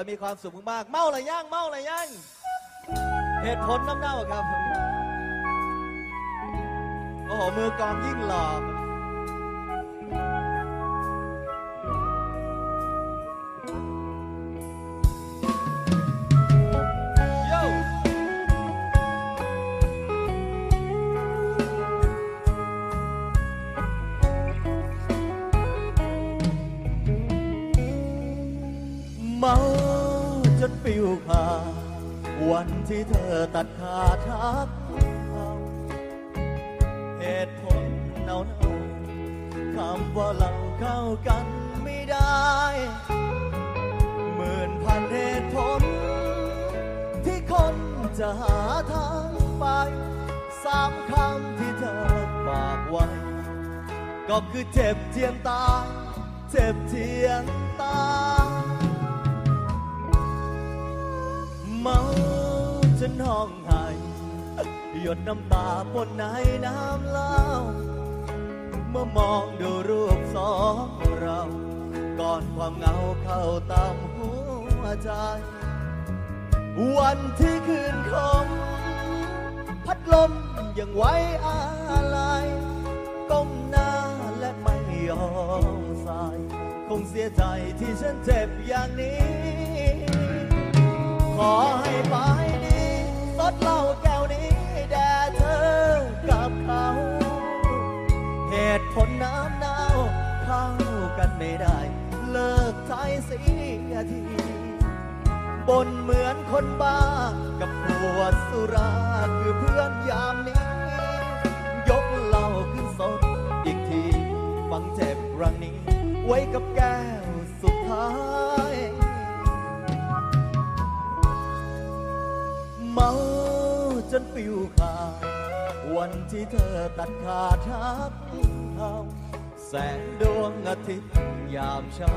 มีความสุขมากๆเมาอะไรย่างเมาอะไรย่างเหตุผลน้ำเน่าครับ โอ้โห มือกองยิ่งหล่อิวขาดวันที่เธอตัดขาดทักเขาเหตุผลเนาเนาๆคำว่าเราเข้ากันไม่ได้ หมื่นพันเหตุผล ที่คนจะหาทางไป สามคำที่เธอฝากไว้ ก็คือเจ็บเทียงตาย เจ็บเทียงตาย มาจนห้องไห้หยดน้ำตาปนในน้ำเล่า เมื่อมองดูรูปสองเรา ก่อนความเหงาเข้าตามหัวใจ วันที่คืนคมพัดลมยังไว้อะไรก้มหน้าและไม่ยอมสาย คงเสียใจที่ฉันเจ็บอย่างนี้ ขอให้ไปดีสดเหล้าแก้วนี้แด่เธอกับเขา เหตุผลน้ำหนาวเข้ากันไม่ได้ เลิกใจเสียทีบนเหมือนคนบ้า กับขวดสุราคือเพื่อนยามนี้ ยกเหล้าขึ้นสดอีกที ฟังเจ็บรังนี้ ไว้กับแก้วสุดท้าย จนปิวขาดวันที่เธอตัดขาดทักเขาแสงดวงอาทิตย์ยามเช้า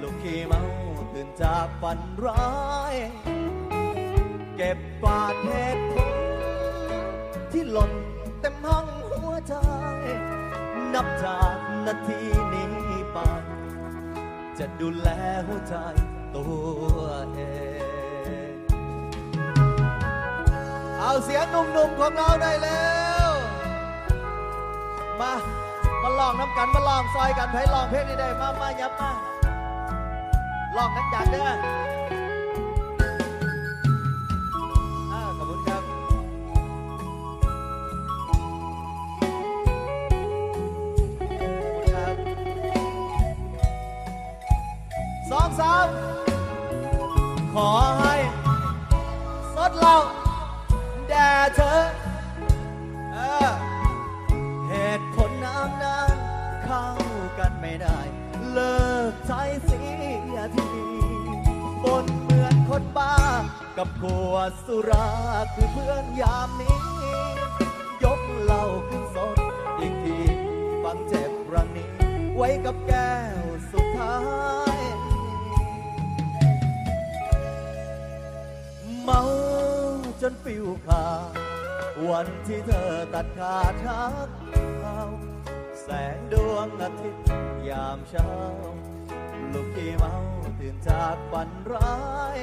ลูกขี้เมาตื่นจากฝันร้าย เก็บกวาดเหตุผลที่หล่นเต็มห้องหัวใจ นับจากนาทีนี้ไป จะดูแลหัวใจตัวเอง เอาเสียงหนุ่มๆของเราได้แล้ว มา มาลองน้ำกัน มาลองซอยกันไผลองเพลงนี้ได้ มามายับมาลองนักจัดเด้ออ่าขอบคุณครับขอบคุณครับสองสาม กับขวดสุราคือเพื่อนยามนี้ ยกเหล้าขึ้นสดอีกทีฟังเจ็บรังนี้ ไว้กับแก้วสุดท้าย เมาจนปิวขาวันที่เธอตัดขาดทักเขาแสงดวงอาทิตย์ยามเช้า ลูกที่เมาตื่นจากฝันร้าย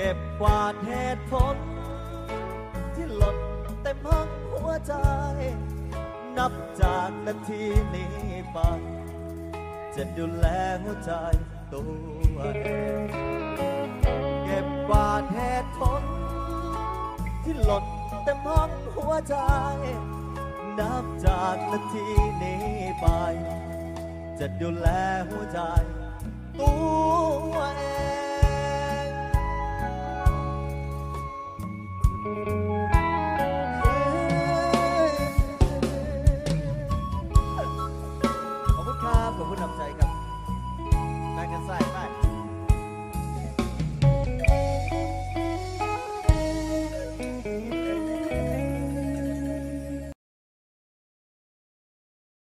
ก็บกวาดเหตุผล ที่หล่นเต็มห้องหัวใจ นับจากนาทีนี้ไป จะดูแลหัวใจตัวเองเก็บกวาดเหตุผล ที่หล่นเต็มห้องหัวใจ นับจากนาทีนี้ไป จะดูแลหัวใจ